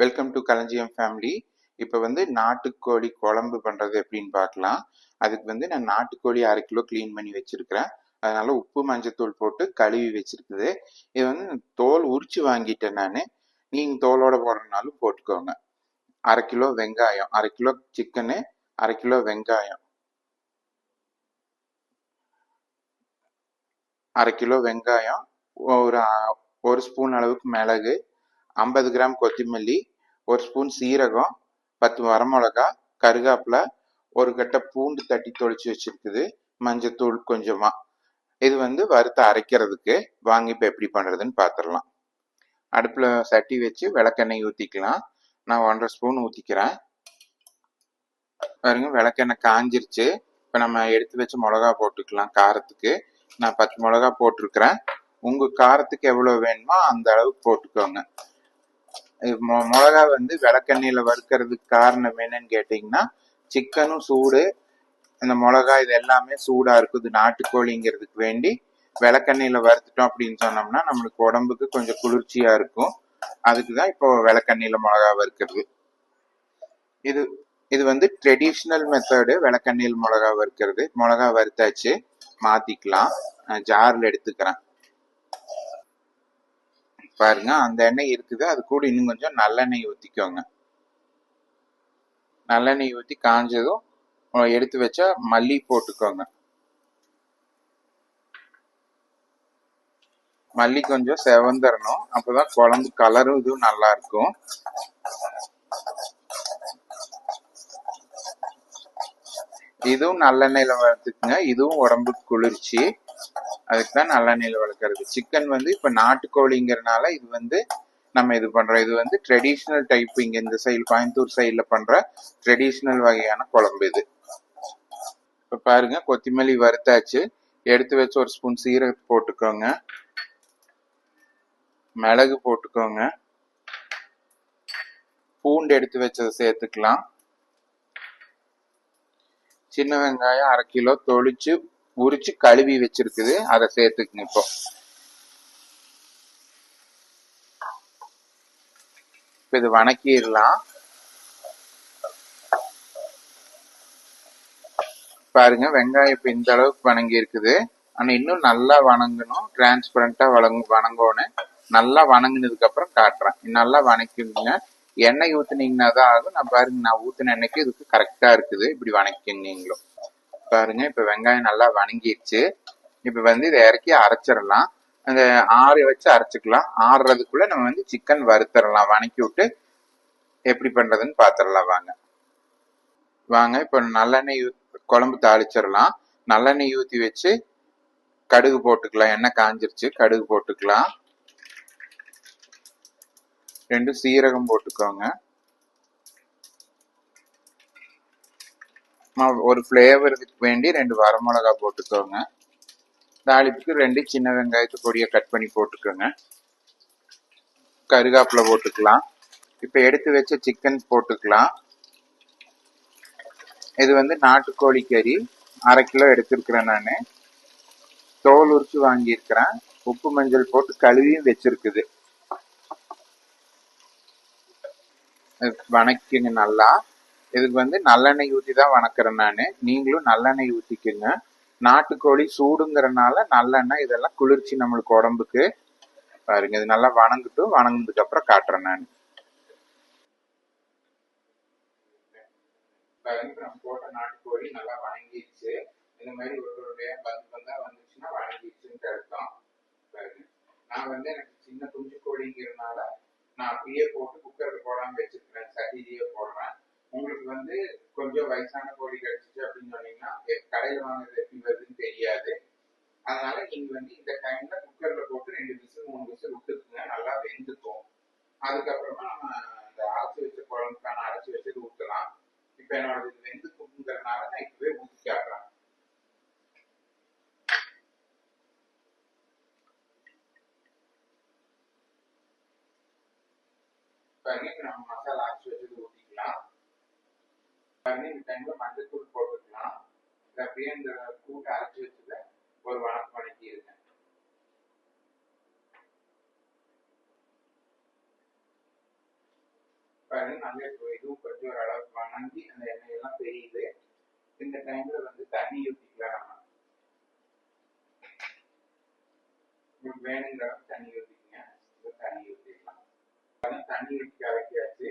Welcome to களஞ்சியம் family இப்போ வந்து நாட்டுக்கோழி குழம்பு பண்ணுறது எப்படின்னு பார்க்கலாம். அதுக்கு வந்து நான் நாட்டுக்கோழி அரை கிலோ க்ளீன் பண்ணி வச்சுருக்கிறேன். அதனால உப்பு மஞ்சத்தூள் போட்டு கழுவி வச்சுருக்குது. இது வந்து தோல் உரிச்சு வாங்கிட்டேன் நான். நீங்கள் தோலோட போடுறதுனாலும் போட்டுக்கோங்க. அரை கிலோ வெங்காயம் அரை கிலோ சிக்கனு அரை கிலோ வெங்காயம். அரை கிலோ வெங்காயம் ஒரு ஒரு ஸ்பூன் அளவுக்கு மிளகு ஐம்பது கிராம் கொத்தமல்லி ஒரு ஸ்பூன் சீரகம் பத்து வரமிளகா கருவேப்பிலை ஒரு கட்டை பூண்டு தட்டி தொளிச்சு வச்சிருக்குது. மஞ்சத்தூள் கொஞ்சமாக இது வந்து வறுத்து அரைக்கிறதுக்கு வாங்கி இப்போ எப்படி பண்ணுறதுன்னு பார்த்துடலாம் அடுப்பில் சட்டி வச்சு விளக்கெண்ணெய் ஊற்றிக்கலாம் நான் ஒன்றரை ஸ்பூன் ஊற்றிக்கிறேன் பாருங்க விளக்கெண்ணெய் காஞ்சிருச்சு. இப்போ நம்ம எடுத்து வச்சு மிளகா போட்டுக்கலாம் காரத்துக்கு. நான் பத்து மிளகா போட்டிருக்கிறேன். உங்கள் காரத்துக்கு எவ்வளோ வேணுமோ அந்த அளவுக்கு போட்டுக்கோங்க. மிளகா வந்து விளக்கெண்ணெயில் வறுக்கிறதுக்கு காரணம் என்னன்னு கேட்டிங்கன்னா சிக்கனும் சூடு அந்த மிளகா இது எல்லாமே சூடா இருக்குது நாட்டுக்கோழிங்கிறதுக்கு வேண்டி விளக்கெண்ணெயில் வறுத்துட்டோம் அப்படின்னு சொன்னோம்னா நம்மளுக்கு உடம்புக்கு கொஞ்சம் குளிர்ச்சியா இருக்கும். அதுக்கு தான் இப்போ விளக்கெண்ணெயில் மிளகா வறுக்கிறது. இது இது வந்து ட்ரெடிஷ்னல் மெத்தடு விளக்கெண்ணெயில் மிளகா வறுக்கிறது. மிளகா வறுத்தாச்சு மாத்திக்கலாம். நான் ஜாரில் எடுத்துக்கிறேன். பாருங்க அந்த எண்ணெய் இருக்குது. அது கூட இன்னும் கொஞ்சம் நல்லெண்ணெய் ஊற்றிக்கோங்க நல்லெண்ணெய் ஊற்றி காஞ்சதும் எடுத்து வச்சா மல்லி போட்டுக்கோங்க. மல்லி கொஞ்சம் செவந்துடணும் அப்போதான் குழம்பு கலரும் இதுவும் நல்லா இருக்கும். இதுவும் நல்லெண்ணெயில் வளர்த்துக்குங்க. இதுவும் உடம்புக்கு குளிர்ச்சி. அதுக்கு தான் நல்லெண்ணெயில் வளர்க்குறது. சிக்கன் வந்து இப்போ நாட்டுக்கோழிங்கிறனால இது வந்து நம்ம இது பண்ணுறோம் இது வந்து ட்ரெடிஷ்னல் டைப் இங்கே இந்த சைடு கோயம்புத்தூர் சைடில் பண்ணுற ட்ரெடிஷ்னல் வகையான குழம்பு இது. இப்போ பாருங்க கொத்தமல்லி வறுத்தாச்சு. எடுத்து வச்சு ஒரு ஸ்பூன் சீரகம் போட்டுக்கோங்க. மிளகு போட்டுக்கோங்க. பூண்டு எடுத்து வச்சதை சேர்த்துக்கலாம். சின்ன வெங்காயம் அரை கிலோ தொளிச்சு உரிச்சு கழுவி வச்சிருக்குது. அதை சேர்த்துக்குங்க இப்போ. இது வணக்கிடலாம். பாருங்க வெங்காயம் இப்ப இந்த அளவுக்கு வணங்கி இருக்குது. ஆனா இன்னும் நல்லா வணங்கணும். டிரான்ஸ்பரண்டாக வணங்க வணங்கணும் நல்லா வணங்கினதுக்கு அப்புறம் காட்டுறேன். நல்லா வணக்கிடுங்க. எண்ணெய் ஊத்துனீங்கன்னா தான் ஆகும். நான் பாருங்க நான் ஊத்துன எண்ணெய்க்கு இதுக்கு கரெக்டா இருக்குது. இப்படி வணக்கிங்க பாருங்க இப்ப வெங்காயம் நல்லா வணங்கிடுச்சு. இப்ப வந்து இதை இறக்கி அரைச்சிடலாம். அந்த ஆறு வச்சு அரைச்சிக்கலாம். ஆறுறதுக்குள்ள நம்ம வந்து சிக்கன் வறுத்தரலாம். வணக்கி விட்டு எப்படி பண்றதுன்னு பாத்திரலாம் வாங்க. வாங்க இப்போ நல்லெண்ணெய் குழம்பு தாளிச்சிடலாம். நல்லெண்ணெய் ஊற்றி வச்சு கடுகு போட்டுக்கலாம். எண்ணெய் காஞ்சிருச்சு கடுகு போட்டுக்கலாம். ரெண்டு சீரகம் போட்டுக்கோங்க. ஒரு ஃப்ளேவருக்கு வேண்டி ரெண்டு வரமிளகா போட்டுக்கோங்க. தாளிப்புக்கு ரெண்டு சின்ன வெங்காயத்தை பொடியை கட் பண்ணி போட்டுக்கோங்க. கருகாப்பில் போட்டுக்கலாம். இப்போ எடுத்து வச்ச சிக்கன் போட்டுக்கலாம். இது வந்து நாட்டுக்கோழி கறி. அரை கிலோ எடுத்திருக்கிறேன் நான். தோல் உரிச்சு வாங்கியிருக்கிறேன். உப்பு மஞ்சள் போட்டு கழுவியும் வச்சிருக்குது இது வணக்கிங்க நல்லா. இதுக்கு வந்து நல்லெண்ணெய் ஊற்றி தான் வணக்கிறேன் நான். நீங்களும் நல்லெண்ணெய் ஊற்றிக்குங்க நாட்டுக்கோழி சூடுங்கிறனால நல்லெண்ணெய் இதெல்லாம் குளிர்ச்சி நம்மளுக்கு உடம்புக்கு. பாருங்க இது நல்லா வணங்கிட்டு வணங்கினதுக்கு அப்புறம் காட்டுறேன் நான். போட்ட நாட்டுக்கோழி நல்லா வணங்கிடுச்சு. இந்த மாதிரி ஒரு ஒரு பந்து பந்தா வந்துச்சுன்னா வணங்கிடுச்சுன்னு அர்த்தம். பாருங்க. நான் வந்து எனக்கு சின்ன குஞ்சு கோழிங்கிறனால நான் அப்படியே போட்டு குக்கர்ல போடாம வச்சிருக்கிறேன். சட்டிலேயே போடுறேன். உங்களுக்கு வந்து கொஞ்சம் வயசான கோழி கிடைச்சிச்சு அப்படின்னு சொன்னீங்கன்னா கடையில் கடையில வாங்குறது எப்படி வருதுன்னு தெரியாது. அதனால நீங்க வந்து இந்த டைம்ல குக்கர்ல போட்டு ரெண்டு விசில் மூணு விசில் விட்டுக்குங்க. நல்லா வெந்துக்கும். அதுக்கப்புறம் நம்ம இந்த அரைச்சி வச்ச குழம்புக்கான அரைச்சி வச்சது ஊற்றலாம் இப்போ என்னோட இது வெந்து குங்குங்கிறதுனால நான் இப்பவே ஊற்றி காட்டுறேன் பாருங்க இப்போ நம்ம மசாலா அரைச்சி வச்சது ஊற்றிக்கலாம் பாருங்க இந்த டைம்ல மஞ்சத்தூள் போட்டுக்கலாம். இது அப்படியே இந்த கூட்டை அரைச்சி வச்சத ஒரு வணக்கம் வணக்கி இருக்கேன். பாருங்க நல்ல இதுவும் கொஞ்சம் ஒரு அளவுக்கு வணங்கி அந்த எண்ணெய் எல்லாம் தெரியுது. இந்த டைம்ல வந்து தண்ணி ஊற்றிக்கலாம் நம்ம. வேணுங்கிற தண்ணி ஊற்றிக்கங்க தண்ணி ஊற்றிக்கலாம் தண்ணி ஊற்றி கலக்கியாச்சு.